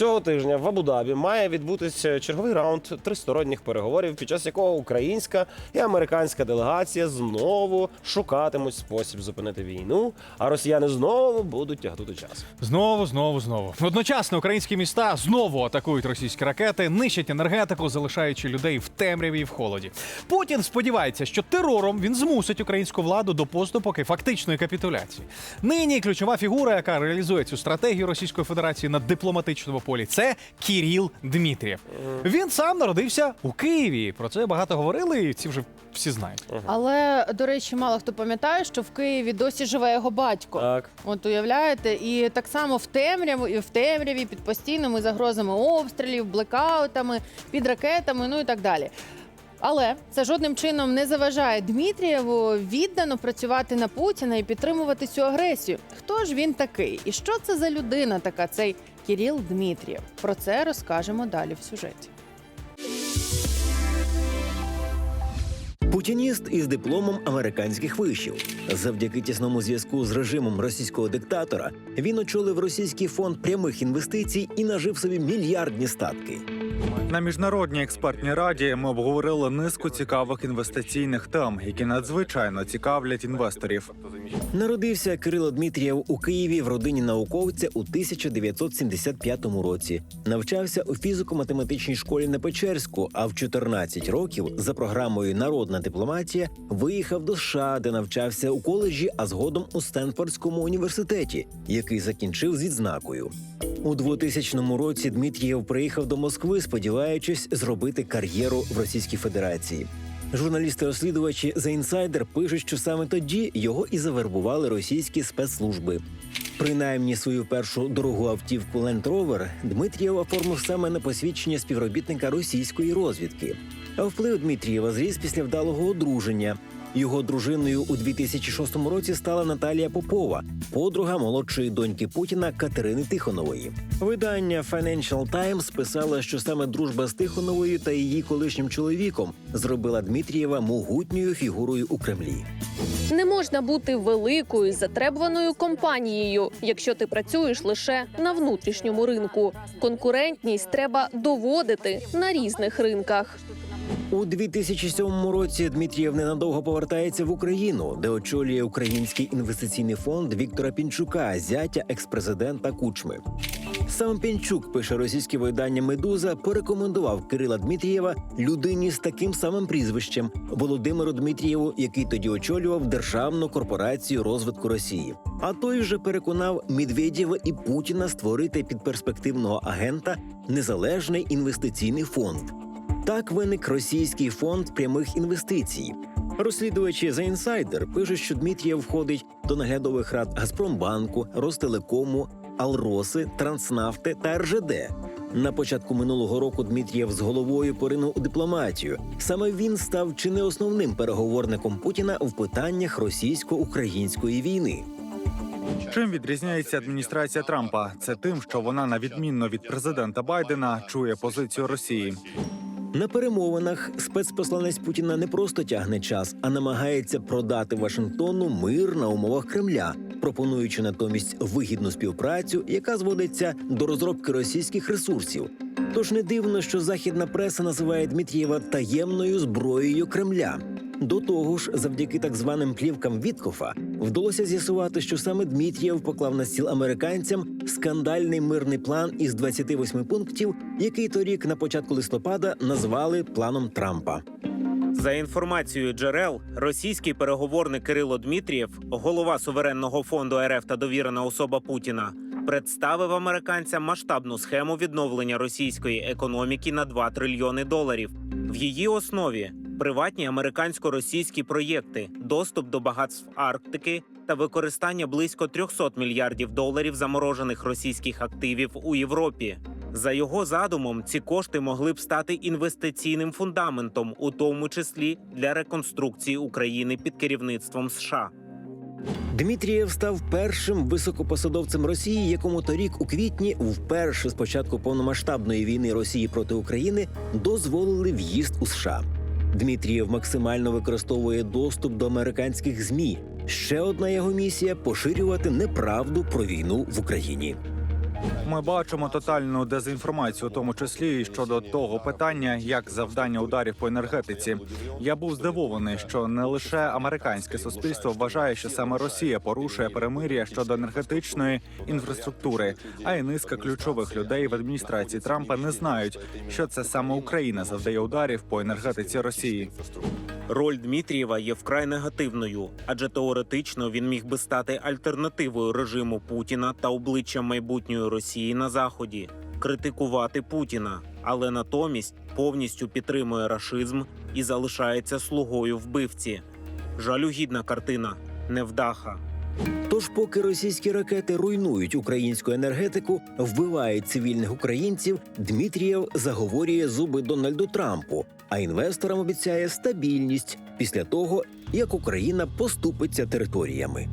Цього тижня в Абу-Дабі має відбутися черговий раунд тристоронніх переговорів, під час якого українська і американська делегація знову шукатимуть спосіб зупинити війну, а росіяни знову будуть тягнути час. Знову, знову, знову. Одночасно українські міста знову атакують російські ракети, нищать енергетику, залишаючи людей в темряві і в холоді. Путін сподівається, що терором він змусить українську владу до поступок фактичної капітуляції. Нині ключова фігура, яка реалізує цю стратегію Російської Федерації на дипломатичному полі, це Кіріл Дмитрієв. Він сам народився у Києві. Про це багато говорили, і ці вже всі знають. Але до речі, мало хто пам'ятає, що в Києві досі живе його батько. Так. От уявляєте, і так само в темряві, в темряві під постійними загрозами обстрілів, блекаутами, під ракетами, ну і так далі. Але це жодним чином не заважає Дмитрієву віддано працювати на Путіна і підтримувати цю агресію. Хто ж він такий? І що це за людина така? Цей Кіріл Дмитрієв? Про це розкажемо далі в сюжеті. Путініст із дипломом американських вишів. Завдяки тісному зв'язку з режимом російського диктатора він очолив російський фонд прямих інвестицій і нажив собі мільярдні статки. На міжнародній експертній раді ми обговорили низку цікавих інвестиційних тем, які надзвичайно цікавлять інвесторів. Народився Кирило Дмитрієв у Києві в родині науковця у 1975 році. Навчався у фізико-математичній школі на Печерську, а в 14 років за програмою Народна дипломатія виїхав до США, де навчався у коледжі, а згодом у Стенфордському університеті, який закінчив з відзнакою. У 2000 році Дмитрієв приїхав до Москви, сподіваючись зробити кар'єру в Російській Федерації. Журналісти-розслідувачі The Insider пишуть, що саме тоді його і завербували російські спецслужби. Принаймні свою першу дорогу автівку Land Rover Дмитрієв оформив саме на посвідчення співробітника російської розвідки. А вплив Дмитрієва зріс після вдалого одруження. Його дружиною у 2006 році стала Наталія Попова, подруга молодшої доньки Путіна Катерини Тихонової. Видання Financial Times писало, що саме дружба з Тихоновою та її колишнім чоловіком зробила Дмитрієва могутньою фігурою у Кремлі. Не можна бути великою затребуваною компанією, якщо ти працюєш лише на внутрішньому ринку. Конкурентність треба доводити на різних ринках. У 2007 році Дмитрієв ненадовго повертається в Україну, де очолює український інвестиційний фонд Віктора Пінчука, зятя експрезидента Кучми. Сам Пінчук, пише російське видання Медуза, порекомендував Кирила Дмитрієва людині з таким самим прізвищем Володимиру Дмитрієву, який тоді очолював Державну корпорацію розвитку Росії. А той вже переконав Медведєва і Путіна створити під перспективного агента незалежний інвестиційний фонд. Так виник російський фонд прямих інвестицій. Розслідувачі за інсайдер пишуть, що Дмитрієв входить до наглядових рад Газпромбанку, Ростелекому, Алроси, Транснафти та РЖД. На початку минулого року Дмитрієв з головою поринув у дипломатію. Саме він став чи не основним переговорником Путіна в питаннях російсько-української війни. Чим відрізняється адміністрація Трампа? Це тим, що вона, на відмінно від президента Байдена, чує позицію Росії. На перемовинах спецпосланець Путіна не просто тягне час, а намагається продати Вашингтону мир на умовах Кремля, пропонуючи натомість вигідну співпрацю, яка зводиться до розробки російських ресурсів. Тож не дивно, що західна преса називає Дмитрієва таємною зброєю Кремля. До того ж, завдяки так званим плівкам Віткофа вдалося з'ясувати, що саме Дмитрієв поклав на стіл американцям скандальний мирний план із 28 пунктів, який торік на початку листопада назвали планом Трампа. За інформацією джерел, російський переговорник Кирило Дмитрієв, голова суверенного фонду РФ та довірена особа Путіна, представив американцям масштабну схему відновлення російської економіки на 2 трильйони доларів. В її основі приватні американсько-російські проєкти, доступ до багатств Арктики та використання близько 300 мільярдів доларів заморожених російських активів у Європі. За його задумом, ці кошти могли б стати інвестиційним фундаментом, у тому числі для реконструкції України під керівництвом США. Дмитрієв став першим високопосадовцем Росії, якому торік у квітні, вперше з початку повномасштабної війни Росії проти України, дозволили в'їзд у США. Дмитрієв максимально використовує доступ до американських змі. Ще одна його місія поширювати неправду про війну в Україні. Ми бачимо тотальну дезінформацію, у тому числі і щодо того питання, як завдання ударів по енергетиці. Я був здивований, що не лише американське суспільство вважає, що саме Росія порушує перемир'я щодо енергетичної інфраструктури, а й низка ключових людей в адміністрації Трампа не знають, що це саме Україна завдає ударів по енергетиці Росії. Роль Дмитрієва є вкрай негативною, адже теоретично він міг би стати альтернативою режиму Путіна та обличчям майбутньої Росії на заході, критикувати Путіна, але натомість повністю підтримує рашизм і залишається слугою вбивці. Жалюгідна картина, невдаха. Тож, поки російські ракети руйнують українську енергетику, вбивають цивільних українців, Дмитрієв заговорює зуби Дональду Трампу, а інвесторам обіцяє стабільність після того, як Україна поступиться територіями.